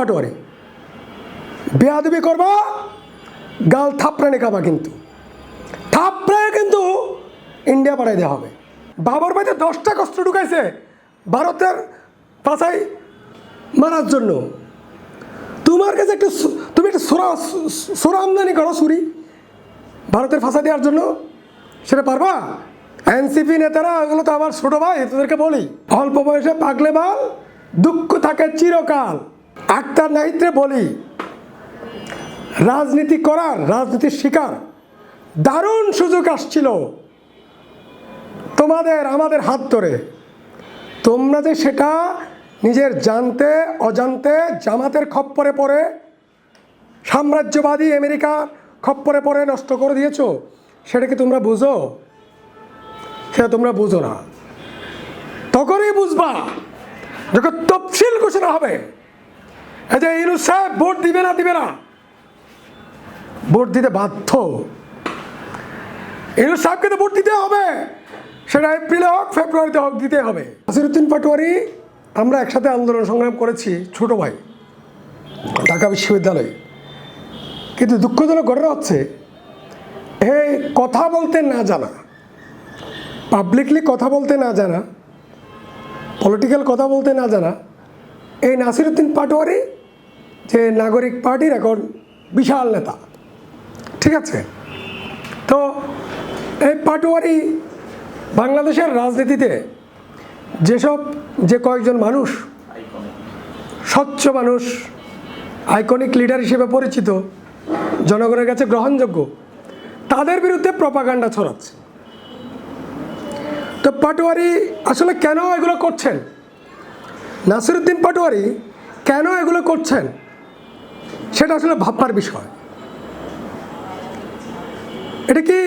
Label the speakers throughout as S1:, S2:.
S1: পাটোয়ারি। বেয়াদবি করবা, গাল থাপড়ানি খাবা কিন্তু। থাপড়ায় কিন্তু ইন্ডিয়া পাঠাই দেওয়া হবে। বাবর ভাইতে দশটা কষ্ট ঢুকাইছে ভারতের পাশাই মারার জন্য। তোমার কাছে একটু তুমি একটু সোরা সোরা আমদানি করো সুরি ভারতের ফাঁসা দেওয়ার জন্য। সেটা পারবা? এনসিপি নেতারা ওগুলো তো আমার ছোটো ভাই, তোদেরকে বলি। অল্প বয়সে পাগলে বাল, দুঃখ থাকে চিরকাল। আক্তার নাহিত্রে বলি, রাজনীতি করার, রাজনীতির শিকার। দারুণ সুযোগ আসছিল। তোমাদের, আমাদের হাত ধরে। তোমরা যে সেটা নিজের জানতে, অজান্তে জামাতের খপ্পরে পড়ে, সাম্রাজ্যবাদী আমেরিকা খপ্পরে পড়ে নষ্ট করে দিয়েছ, সেটা কি তোমরা বুঝো? সেটা তোমরা বুঝো না। তখনই বুঝবা যখন তফসিল ঘোষণা হবে। এই যে ইনুস সাহেব, ভোট দিবে না দিবে না। ভোট দিতে বাধ্য। ইনুস সাহেবকে তো ভোট দিতে হবে। সেটা এপ্রিলে হোক, ফেব্রুয়ারিতে হোক দিতে হবে। নাসিরুদ্দিন পাটোয়ারি, আমরা একসাথে আন্দোলন সংগ্রাম করেছি, ছোট ভাই, ঢাকা বিশ্ববিদ্যালয়ে। কিন্তু দুঃখজনক ঘটনা হচ্ছে এই কথা বলতে না জানা পাবলিকলি কথা বলতে না জানা পলিটিক্যাল কথা বলতে না জানা, এই নাসিরুদ্দিন পাটোয়ারি যে নাগরিক পার্টির এখন বিশাল নেতা। ঠিক আছে? তো এই পাটোয়ারি বাংলাদেশের রাজনীতিতে যেসব যে কয়েকজন মানুষ, স্বচ্ছ মানুষ, আইকনিক লিডার হিসেবে পরিচিত, জনগণের কাছে গ্রহণযোগ্য, তাদের বিরুদ্ধে প্রপাগান্ডা ছড়াচ্ছে। তো পাটোয়ারি আসলে কেন এগুলো করছেন? নাসিরুদ্দিন পাটোয়ারি কেন এগুলো করছেন? সেটা আসলে ভাববার বিষয়। এটা কি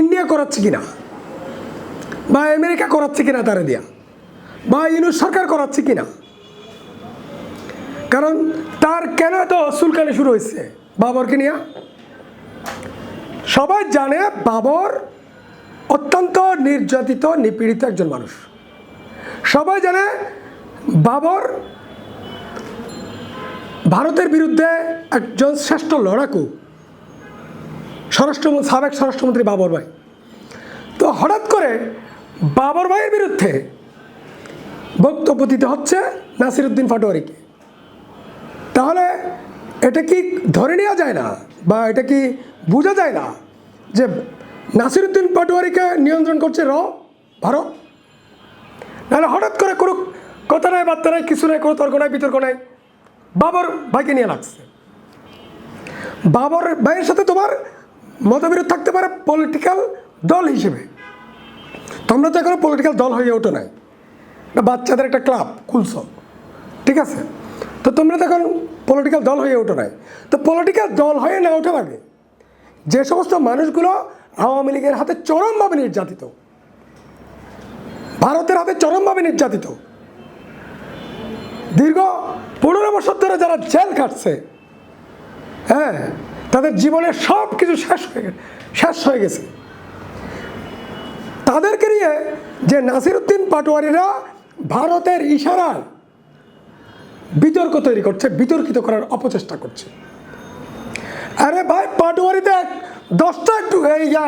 S1: ইন্ডিয়া করাচ্ছে কিনা? বা আমেরিকা করাচ্ছে কিনা তারা দিয়া? বা ইউনুস সরকার করাচ্ছে কিনা? কারণ তার কেন এত সুলকানি শুরু হয়েছে বাবরকে নিয়ে? সবাই জানে বাবর অত্যন্ত নির্যাতিত, নিপীড়িত একজন মানুষ। সবাই জানে বাবর ভারতের বিরুদ্ধে একজন শ্রেষ্ঠ লড়াকু স্বরাষ্ট্র সাবেক স্বরাষ্ট্রমন্ত্রী বাবর ভাই। তো হঠাৎ করে বাবর ভাইয়ের বিরুদ্ধে বক্তব্য দিতে হচ্ছে নাসিরুদ্দিন পাটোয়ারিকে তাহলে এটা কি ধরে নেওয়া যায় না বা এটা কি বোঝা যায় না যে নাসিরুদ্দিন পাটোয়ারিকে নিয়ন্ত্রণ করছে র, ভারত? নাহলে হঠাৎ করে কোনো কথা নাই, বার্তা নাই, কিছু নাই, কোনো তর্ক নাই, বিতর্ক নাই। বাবর ভাইকে নিয়ে লাগছে। বাবর ভাইয়ের সাথে তোমার মতবিরোধ থাকতে পারে পলিটিক্যাল দল হিসেবে। তোমরা তো এখনও পলিটিক্যাল দল হয়ে ওঠো নাই। বাচ্চাদের একটা ক্লাব খুলছ ঠিক আছে? তো তোমরা তো এখন পলিটিক্যাল দল হয়ে ওঠো নাই। তো পলিটিক্যাল দল হয়ে না ওঠার আগে যে সমস্ত মানুষগুলো আওয়ামী লীগের হাতে চরমভাবে নির্যাতিত, ভারতের হাতে চরমভাবে নির্যাতিত, দীর্ঘ পনেরো বছর ধরে যারা জেল কাটছে হ্যাঁ তাদের জীবনের সব কিছু শেষ হয়ে গেছে, শেষ হয়ে গেছে। তাদেরকে নিয়ে যে নাসিরুদ্দিন পাটোয়ারিরা ভারতের ইশারায় বিতর্ক তৈরি করছে, বিতর্কিত করার অপচেষ্টা করছে। আরে ভাই, পাটোয়ারিতে দশটা একটু ইয়া